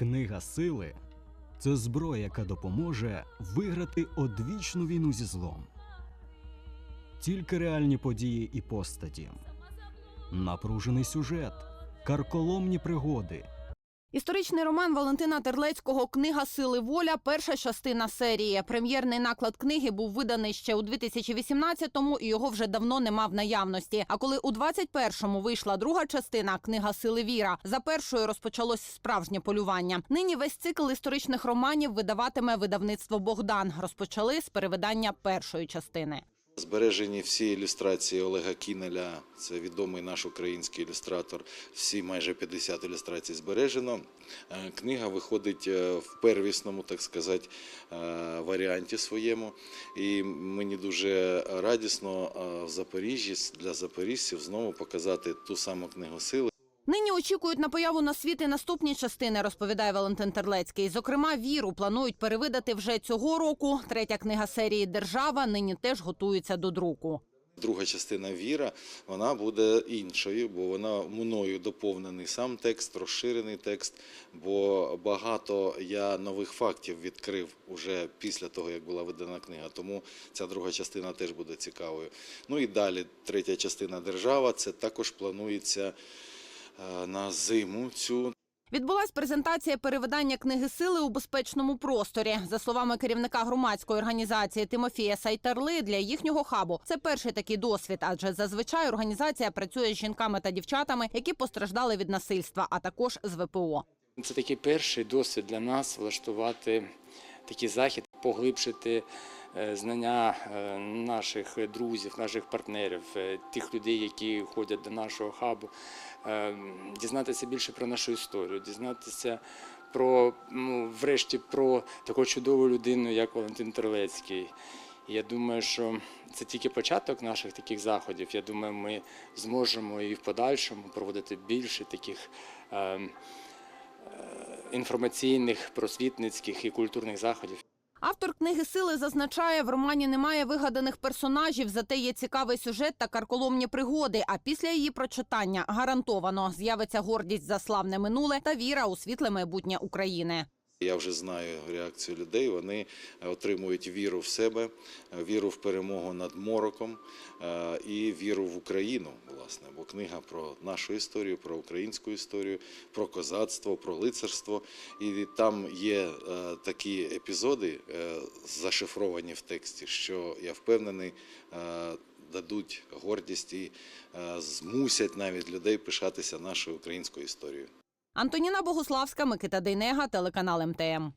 Книга сили це зброя, яка допоможе виграти одвічну війну зі злом. Тільки реальні події і постаті, напружений сюжет, карколомні пригоди, Історичний роман Валентина Терлецького Книга сили воля. Перша частина серії. Прем'єрний наклад книги був виданий ще у 2018-му і його вже давно нема в наявності. А коли у 21-му вийшла друга частина Книга сили віра, за першою розпочалось справжнє полювання. Нині весь цикл історичних романів видаватиме видавництво Богдан. Розпочали з перевидання першої частини. Збережені всі ілюстрації Олега Кінеля, це відомий наш український ілюстратор. Всі майже 50 ілюстрацій збережено. Е, Книга виходить е, в первісному, так сказати, е, варіанті своєму. І мені дуже радісно в Запоріжжі для запоріжців знову показати ту саму книгу сили. Нині очікують на появу на світ і наступні частини, розповідає Валентин Терлецький. Зокрема, віру планують перевидати вже цього року. Третя книга серії Держава нині теж готується до друку. Друга частина віра вона буде іншою, бо вона мною доповнений сам текст, розширений текст. Бо багато я нових фактів відкрив уже після того, як була видана книга. Тому ця друга частина теж буде цікавою. Ну і далі, третя частина держава. Це також планується на зиму цю Відбулась презентація перевидання книги сили у безпечному просторі. За словами керівника громадської організації Тимофія Сайтарли, для їхнього хабу це перший такий досвід, адже зазвичай організація працює з жінками та дівчатами, які постраждали від насильства, а також з ВПО. Це такий перший досвід для нас влаштувати такий захід, поглибшити е, знання е, наших друзів, наших партнерів, е, тих людей, які ходять до нашого хабу, е, дізнатися більше про нашу історію, дізнатися про, ну, врешті, про таку чудову людину, як Валентин Терлецький. Я думаю, що це тільки початок наших таких заходів. Я думаю, ми зможемо і в подальшому проводити більше таких. е, інформаційних, просвітницьких і культурних заходів. Автор книги сили зазначає, в романі немає вигаданих персонажів, зате є цікавий сюжет та карколомні пригоди. А після її прочитання гарантовано з'явиться гордість за славне минуле та віра у світле майбутнє України. Я вже знаю реакцію людей. Вони е, отримують віру в себе, е, віру в перемогу над мороком е, і віру в Україну. Власне, бо книга про нашу історію, про українську історію, про козацтво, про лицарство. І там є такі епізоди, зашифровані в тексті, що я впевнений. Дадуть гордість і змусять навіть людей пишатися нашою українською історією. Антоніна Богуславська, Микита Дейнега, телеканал МТМ.